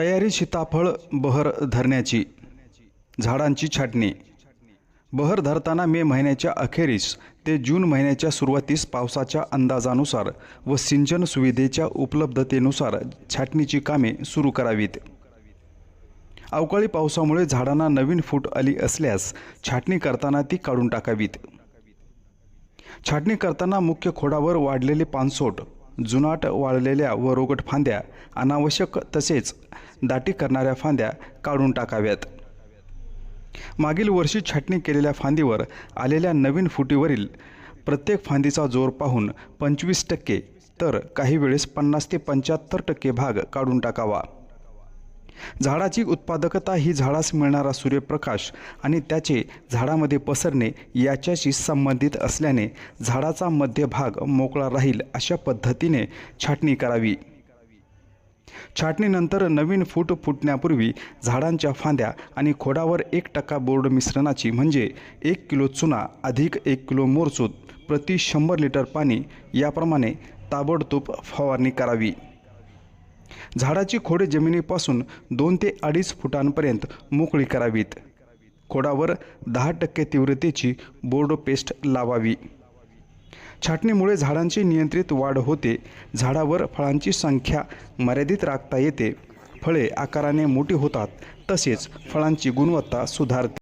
तयारी सीताफळ बहर धरण्याची झाडांची छाटणी. बहर धरताना मे महिन्याच्या अखेरीस ते जून महिन्याच्या सुरुवातीस पावसाच्या अंदाजानुसार व सिंचन सुविधेच्या उपलब्धतेनुसार छाटणीची कामे सुरू करावीत. अवकाळी पावसामुळे झाडांना नवीन फूट आली असल्यास छाटणी करताना ती काढून टाकावीत. छाटणी करताना मुख्य खोडावर वाढलेले पानसोट जुनाट वाळलेल्या व रोगट फांद्या अनावश्यक तसेच दाटी करणाऱ्या फांद्या काढून टाकाव्यात. मागील वर्षी छाटणी केलेल्या फांदीवर आलेल्या नवीन फुटीवरील प्रत्येक फांदीचा जोर पाहून पंचवीस टक्के तर काही वेळेस पन्नास ते पंच्याहत्तर टक्के भाग काढून टाकावा. झाडाची उत्पादकता ही झाडास मिळणारा सूर्यप्रकाश आणि त्याचे झाडामध्ये पसरणे याच्याशी संबंधित असल्याने झाडाचा मध्यभाग मोकळा राहील अशा पद्धतीने छाटणी करावी. छाटणीनंतर नवीन फूट फुटण्यापूर्वी झाडांच्या फांद्या आणि खोडावर एक टक्का बोर्ड मिश्रणाची म्हणजे एक किलो चुना अधिक एक किलो मोरचूत प्रति शंभर लिटर पाणी याप्रमाणे ताबडतोब फवारणी करावी. झाडाची खोडे जमिनीपासून दोन ते अडीच फुटांपर्यंत मोकळी करावीत. खोडावर दहा टक्के तीव्रतेची बोर्ड पेस्ट लावावी. छाटणीमुळे झाडांची नियंत्रित वाढ होते. झाडावर फळांची संख्या मर्यादित राखता येते. फळे आकाराने मोठी होतात. तसेच फळांची गुणवत्ता सुधारते.